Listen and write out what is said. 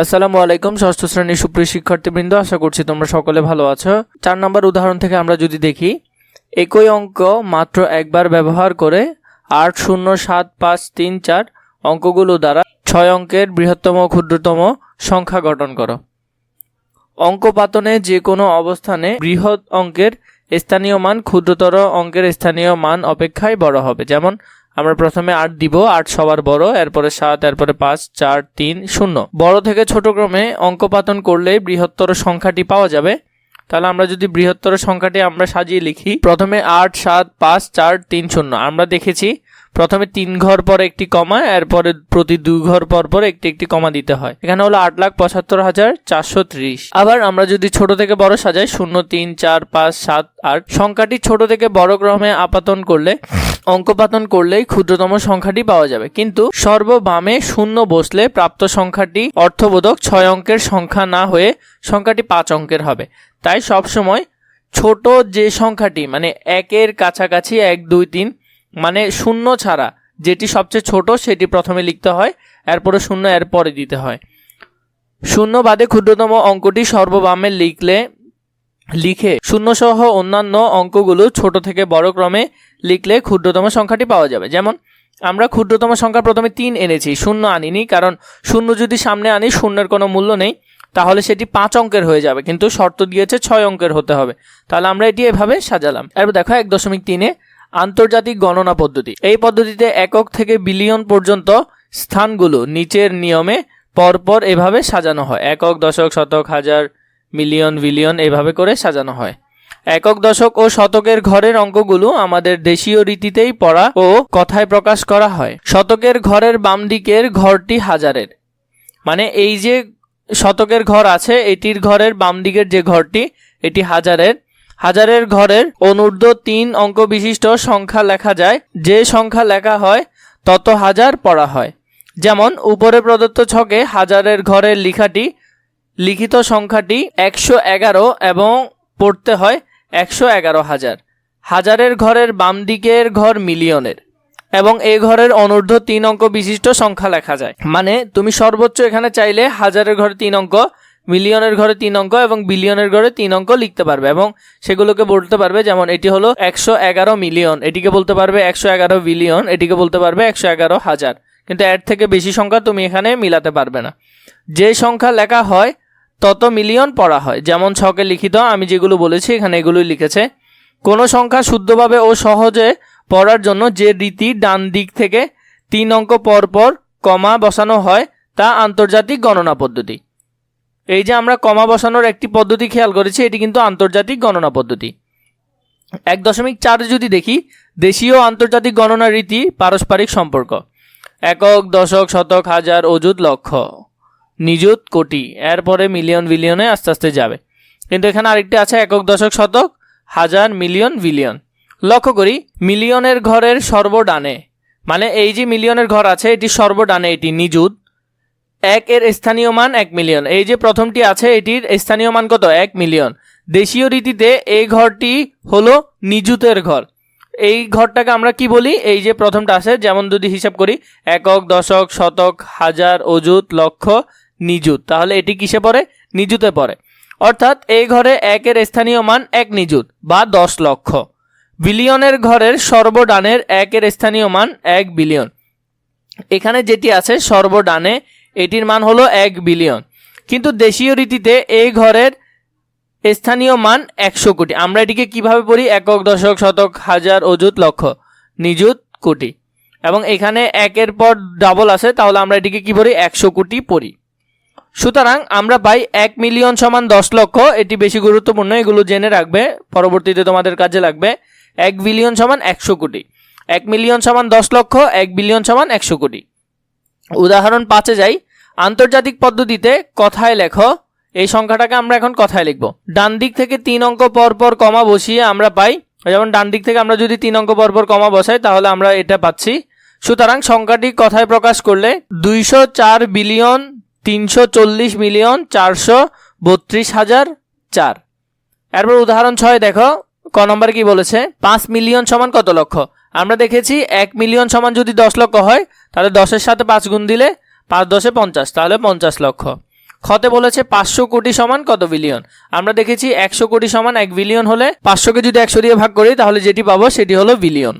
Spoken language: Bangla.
আসসালামু আলাইকুম, ষষ্ঠ শ্রেণির সুপ্রিয় শিক্ষার্থীবৃন্দ, আশা করছি তোমরা সকলে ভালো আছো। চার নম্বর উদাহরণ থেকে আমরা যদি দেখি, একই অঙ্ক মাত্র একবার ব্যবহার করে আট শূন্য সাত পাঁচ তিন চার অঙ্কগুলো দ্বারা ছয় অঙ্কের বৃহত্তম ক্ষুদ্রতম সংখ্যা গঠন করো। অঙ্ক পাতনে যে কোনো অবস্থানে বৃহৎ অঙ্কের স্থানীয় মান ক্ষুদ্রতর অঙ্কের স্থানীয় মান অপেক্ষায় বড় হবে। যেমন আমরা প্রথমে আট দিব, আট সবার বড়, এরপরে সাত, এরপরে পাঁচ, চার, তিন, শূন্য। বড় থেকে ছোট ক্রমে অঙ্কপাতন করলে বৃহত্তর সংখ্যাটি পাওয়া যাবে। তাহলে আমরা যদি বৃহত্তর সংখ্যাটি আমরা সাজিয়ে লিখি, প্রথমে আট, সাত, পাঁচ, চার, তিন, শূন্য। আমরা দেখেছি প্রথমে তিন ঘর পর একটি কমা, এরপরে প্রতি দুই ঘর পর পর একটি একটি কমা দিতে হয়। এখানে হলো আট লাখ পঁচাত্তর হাজার চারশো ত্রিশ। আবার আমরা যদি ছোট থেকে বড় সাজাই, শূন্য, তিন, চার, পাঁচ, সাত, আট। সংখ্যাটি ছোট থেকে বড় ক্রমে আপাতন করলে, অঙ্কপাতন করলেই ক্ষুদ্রতম সংখ্যাটি পাওয়া যাবে। কিন্তু সর্ববামে শূন্য বসলে প্রাপ্ত সংখ্যাটি অর্থবোধক ছয় অঙ্কের সংখ্যা না হয়ে সংখ্যাটি পাঁচ অঙ্কের হবে। তাই সবসময় ছোট যে সংখ্যাটি মানে একের কাছাকাছি এক, দুই, তিন মানে শূন্য ছাড়া, যেটি সবচেয়ে ছোট সেটি প্রথমে লিখতে হয়, এরপরে শূন্য এর পরে দিতে হয়। শূন্য বাদে ক্ষুদ্রতম অঙ্কটি সর্ববামে লিখলে, লিখে শূন্যসহ অন্যান্য অঙ্কগুলো ছোট থেকে বড় ক্রমে লিখলে ক্ষুদ্রতম সংখ্যাটি পাওয়া যাবে। যেমন, আমরা ক্ষুদ্রতম সংখ্যা প্রথমে তিন এনেছি, শূন্য আনিনি, কারণ শূন্য যদি সামনে আনি, শূন্যের কোনো মূল্য নেই, তাহলে সেটি পাঁচ অঙ্কের হয়ে যাবে, কিন্তু শর্ত দিয়েছে ছয় অঙ্কের হতে হবে। তাহলে আমরা এটি এভাবে সাজালাম। এরপর দেখো, এক দশমিক তিনে আন্তর্জাতিক গণনা পদ্ধতি। এই পদ্ধতিতে একক থেকে বিলিয়ন পর্যন্ত স্থানগুলো নিচের নিয়মে পরপর এভাবে সাজানো হয়। একক, দশক, শতক, হাজার, মিলিয়ন, বিলিয়ন এভাবে করে সাজানো হয়। একক, দশক ও শতকের ঘরের অঙ্কগুলো আমাদের দেশীয় রীতিতেই পড়া ও কথায় প্রকাশ করা হয়। শতকের ঘরের বাম দিকের ঘরটি হাজারের। মানে এই যে শতকের ঘর আছে, এটির ঘরের বাম দিকের যে ঘরটি, এটি হাজারের। হাজারের ঘরের অনূর্ধ্ব তিন অঙ্ক বিশিষ্ট সংখ্যা লেখা যায়। যে সংখ্যা লেখা হয়, তত হাজার পড়া হয়। যেমন, উপরে প্রদত্ত ছকে হাজারের ঘরের লিখাটি, লিখিত সংখ্যাটি একশো এগারো এবং পড়তে হয় একশো এগারো হাজার। হাজারের ঘরের বাম দিকের ঘর মিলিয়নের। এবং এই ঘরের অনূর্ধ্ব তিন অঙ্ক বিশিষ্ট সংখ্যা লেখা যায়। মানে তুমি সর্বোচ্চ এখানে চাইলে হাজারের ঘরে তিন অঙ্ক মিলিয়নের ঘরে তিন অঙ্ক এবং বিলিয়নের ঘরে তিন অঙ্ক লিখতে পারবে এবং সেগুলোকে বলতে পারবে, যেমন এটি হলো একশো এগারো মিলিয়ন, এটিকে বলতে পারবে একশো এগারো বিলিয়ন, এটিকে বলতে পারবে একশো এগারো হাজার। কিন্তু এর থেকে বেশি সংখ্যা তুমি এখানে মিলাতে পারবে না। যে সংখ্যা লেখা হয়, তত মিলিয়ন পড়া হয়। যেমন ছকে লিখিত, আমি যেগুলো বলেছি, এখানে এগুলোই লিখেছে। কোনো সংখ্যা শুদ্ধভাবে ও সহজে পড়ার জন্য যে রীতি ডান দিক থেকে তিন অঙ্ক পর পর কমা বসানো হয়, তা আন্তর্জাতিক গণনা পদ্ধতি। এই যে আমরা কমা বসানোর একটি পদ্ধতি খেয়াল করেছি, এটি কিন্তু আন্তর্জাতিক গণনা পদ্ধতি। এক দশমিক চার যদি দেখি, দেশীয় আন্তর্জাতিক গণনা রীতি পারস্পরিক সম্পর্ক। একক, দশক, শতক, হাজার, অযুত, লক্ষ। নিযুত, কোটি। এরপরে মিলিয়ন, বিলিয়নে আস্তে আস্তে যাবে। কিন্তু এখানে আরেকটি আছে, একক, দশক, শতক, হাজার, মিলিয়ন, বিলিয়ন। লক্ষ্য করি, মিলিয়নের ঘরের সর্বডানে মানে এই যে মিলিয়নের ঘর আছে, এটি সর্বডানে, এটি নিযুত এক এর স্থানীয় মান এক মিলিয়ন। এই যে প্রথমটি আছে, এটির স্থানীয় মান কত? এক মিলিয়ন। দেশীয় রীতিতে এই ঘরটি হলো নিযুতের ঘর। এই ঘরটাকে আমরা কি বলি? এই যে প্রথমটা আছে, যেমন যদি হিসাব করি, একক, দশক, শতক, হাজার, অযুত, লক্ষ, নিযুত। তাহলে এটি কিসে পড়ে? নিযুতে পড়ে। অর্থাৎ এই ঘরে একের স্থানীয় মান এক নিযুত বা দশ লক্ষ। বিলিয়নের ঘরের সর্বডানের একের স্থানীয় মান এক বিলিয়ন। এখানে যেটি আছে, সর্বডানে এটির মান হলো এক বিলিয়ন। কিন্তু দেশীয় রীতিতে এই ঘরের স্থানীয় মান একশো কোটি। আমরা এটিকে কীভাবে পড়ি? একক, দশক, শতক, হাজার, অযুত, লক্ষ, নিযুত, কোটি। এবং এখানে একের পর ডাবল আছে, তাহলে আমরা এটিকে কি পড়ি? একশো কোটি পড়ি। সুতরাং আমরা পাই এক মিলিয়ন সমান দশ লক্ষ। এটি বেশি গুরুত্বপূর্ণ, এগুলো জেনে রাখবে। পরবর্তীতে তোমাদের কাজে লাগবে এক বিলিয়ন সমান একশো কোটি। এক মিলিয়ন সমান দশ লক্ষ, এক বিলিয়ন সমান একশো কোটি। উদাহরণ পাঁচে যাই। আন্তর্জাতিক পদ্ধতিতে কথায় লেখো। এই সংখ্যাটাকে আমরা এখন কথায় লিখব। ডান দিক থেকে তিন অঙ্ক পর পর কমা বসিয়ে আমরা পাই। যেমন ডান দিক থেকে আমরা যদি তিন অঙ্ক পর পর কমা বসাই, তাহলে আমরা এটা পাচ্ছি। সুতরাং সংখ্যাটি কথায় প্রকাশ করলে দুইশো চার বিলিয়ন তিনশো চল্লিশ মিলিয়ন চারশো বত্রিশ হাজার চার। এরপর উদাহরণ ছয় দেখো, ক নম্বর কি বলেছে? পাঁচ মিলিয়ন সমান কত লক্ষ? আমরা দেখেছি এক মিলিয়ন সমান যদি দশ লক্ষ হয়, তাহলে দশের সাথে পাঁচ গুণ দিলে পাঁচ দশে পঞ্চাশ, তাহলে পঞ্চাশ লক্ষ। খতে বলেছে পাঁচশো কোটি সমান কত বিলিয়ন? আমরা দেখেছি একশো কোটি সমান এক বিলিয়ন হলে পাঁচশোকে যদি একশো দিয়ে ভাগ করি, তাহলে যেটি পাবো সেটি হলো বিলিয়ন।